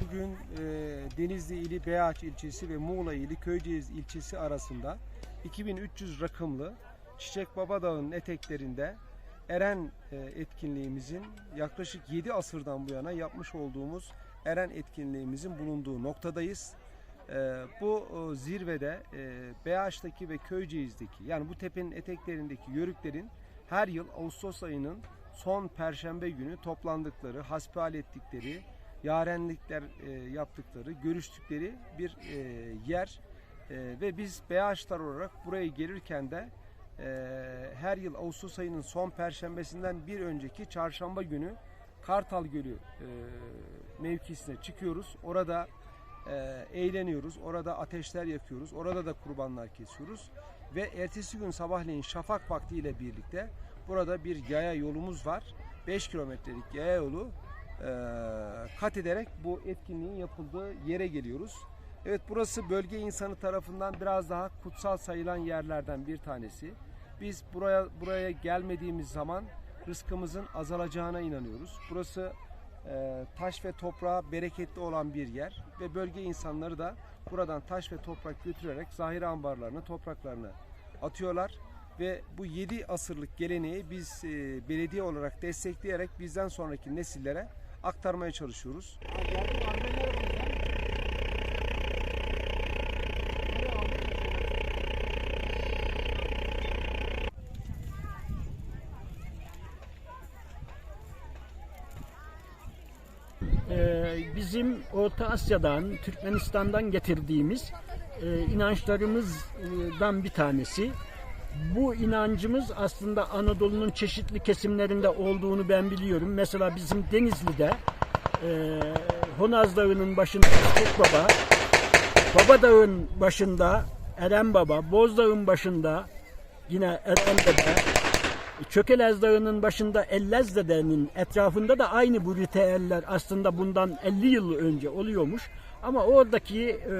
Bugün e, Denizli ili Beyaç ilçesi ve Muğla ili Köyceğiz ilçesi arasında 2300 rakımlı Çiçek Baba Dağı'nın eteklerinde Eren e, etkinliğimizin yaklaşık 7 asırdan bu yana yapmış olduğumuz Eren etkinliğimizin bulunduğu noktadayız. E, bu e, zirvede Beyaç'taki ve Köyceğiz'deki yani bu tepenin eteklerindeki yörüklerin her yıl Ağustos ayının son perşembe günü toplandıkları, hasbihal ettikleri, yarenlikler e, yaptıkları, görüştükleri bir e, yer E, ve biz Beyaçlar olarak buraya gelirken de e, her yıl Ağustos ayının son perşembesinden bir önceki çarşamba günü Kartal Gölü e, mevkisine çıkıyoruz. Orada e, eğleniyoruz, orada ateşler yakıyoruz, orada da kurbanlar kesiyoruz ve ertesi gün sabahleyin şafak vaktiyle birlikte burada bir yaya yolumuz var. 5 kilometrelik yaya yolu kat ederek bu etkinliğin yapıldığı yere geliyoruz. Evet burası bölge insanı tarafından biraz daha kutsal sayılan yerlerden bir tanesi. Biz buraya buraya gelmediğimiz zaman rızkımızın azalacağına inanıyoruz. Burası e, taş ve toprağa bereketli olan bir yer ve bölge insanları da buradan taş ve toprak götürerek zahire ambarlarını, topraklarını atıyorlar ve bu 7 asırlık geleneği biz e, belediye olarak destekleyerek bizden sonraki nesillere aktarmaya çalışıyoruz. Ee, bizim Orta Asya'dan, Türkmenistan'dan getirdiğimiz e, inançlarımızdan bir tanesi. Bu inancımız aslında Anadolu'nun çeşitli kesimlerinde olduğunu ben biliyorum. Mesela bizim Denizli'de e, Honaz Dağı'nın başında Küçük Baba, Baba Dağı'nın başında Eren Baba, Boz Dağı'nın başında yine Eren Dede, Çökelez Dağı'nın başında Ellez Dede'nin etrafında da aynı bu ritüeller aslında bundan 50 yıl önce oluyormuş. Ama oradaki e,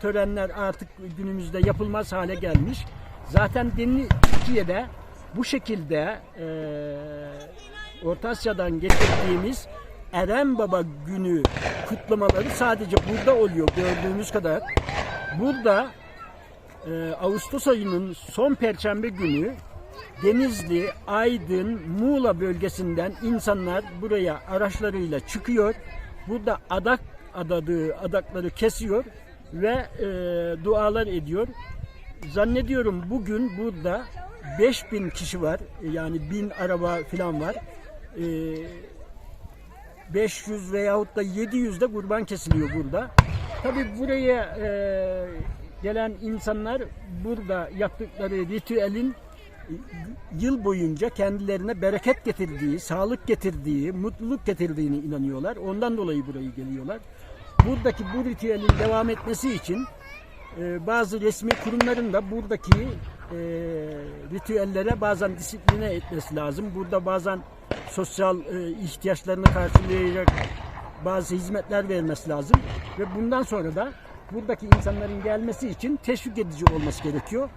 törenler artık günümüzde yapılmaz hale gelmiş. Zaten Deni- Türkiye'de bu şekilde e, Orta Asya'dan getirdiğimiz Eren Baba günü kutlamaları sadece burada oluyor gördüğümüz kadar. Burada e, Ağustos ayının son perşembe günü Denizli, Aydın, Muğla bölgesinden insanlar buraya araçlarıyla çıkıyor. Burada adak adadığı adakları kesiyor ve e, dualar ediyor. Zannediyorum bugün burada 5000 kişi var. Yani 1000 araba falan var. E, 500 veyahut da 700 de kurban kesiliyor burada. Tabi buraya e, gelen insanlar burada yaptıkları ritüelin yıl boyunca kendilerine bereket getirdiği, sağlık getirdiği, mutluluk getirdiğini inanıyorlar. Ondan dolayı buraya geliyorlar. Buradaki bu ritüelin devam etmesi için e, bazı resmi kurumların da buradaki e, ritüellere bazen disipline etmesi lazım. Burada bazen sosyal e, ihtiyaçlarını karşılayacak bazı hizmetler vermesi lazım. Ve bundan sonra da buradaki insanların gelmesi için teşvik edici olması gerekiyor.